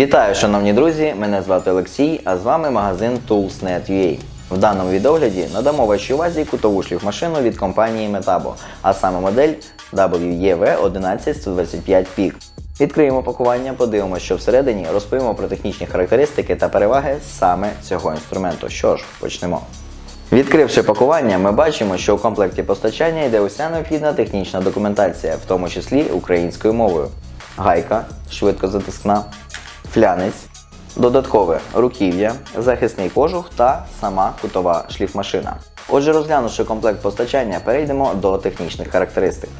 Вітаю, шановні друзі! Мене звати Олексій, а з вами магазин Tools.net.ua. В даному відогляді надамо вашій увазі кутову шліфмашину від компанії Metabo, а саме модель E WEV11125 Peak. Відкриємо пакування, подивимося, що всередині, розповімо про технічні характеристики та переваги саме цього інструменту. Що ж, почнемо. Відкривши пакування, ми бачимо, що у комплекті постачання йде уся необхідна технічна документація, в тому числі українською мовою. Гайка, швидкозатискна, флянець, додаткове руків'я, захисний кожух та сама кутова шліфмашина. Отже, розглянувши комплект постачання, перейдемо до технічних характеристик.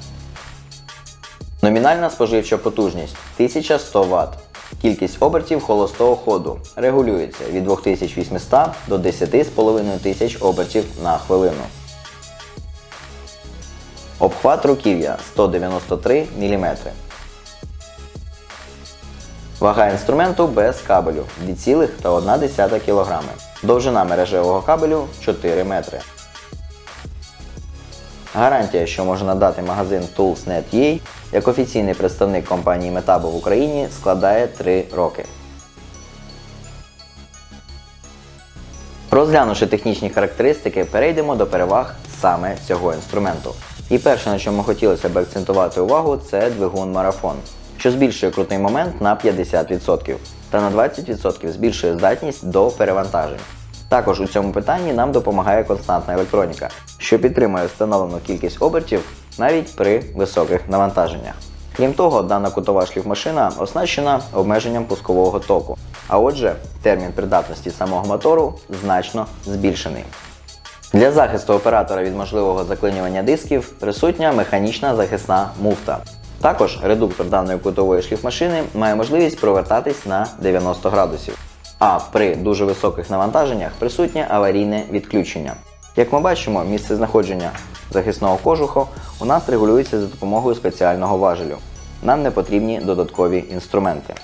Номінальна споживча потужність 1100 Вт. Кількість обертів холостого ходу регулюється від 2800 до 10,5 обертів на хвилину. Обхват руків'я 193 мм. Вага інструменту без кабелю 2,1 кг. Довжина мережевого кабелю 4 метри. Гарантія, що може надати магазин Tools.net.ua як офіційний представник компанії Metabo в Україні, складає 3 роки. Розглянувши технічні характеристики, перейдемо до переваг саме цього інструменту. І перше, на чому хотілося б акцентувати увагу, це двигун марафон, що збільшує крутний момент на 50% та на 20% збільшує здатність до перевантажень. Також у цьому питанні нам допомагає константна електроніка, що підтримує встановлену кількість обертів навіть при високих навантаженнях. Крім того, дана кутова шліфмашина оснащена обмеженням пускового току, а отже, термін придатності самого мотору значно збільшений. Для захисту оператора від можливого заклинювання дисків присутня механічна захисна муфта. Також редуктор даної кутової шліфмашини має можливість провертатись на 90 градусів. А при дуже високих навантаженнях присутнє аварійне відключення. Як ми бачимо, місце знаходження захисного кожуху у нас регулюється за допомогою спеціального важелю. Нам не потрібні додаткові інструменти.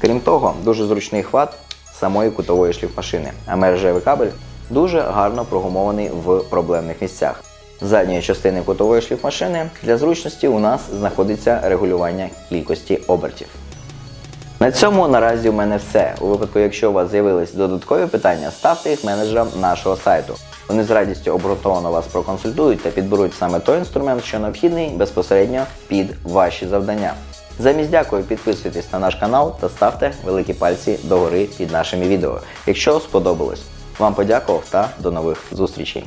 Крім того, дуже зручний хват самої кутової шліфмашини, а мережевий кабель дуже гарно прогумований в проблемних місцях. Задньої частини кутової шліфмашини для зручності у нас знаходиться регулювання кількості обертів. На цьому наразі у мене все. У випадку, якщо у вас з'явились додаткові питання, ставте їх менеджерам нашого сайту. Вони з радістю обґрунтовано вас проконсультують та підберуть саме той інструмент, що необхідний безпосередньо під ваші завдання. Замість дякую, підписуйтесь на наш канал та ставте великі пальці догори під нашими відео, якщо сподобалось. Вам подякував та до нових зустрічей.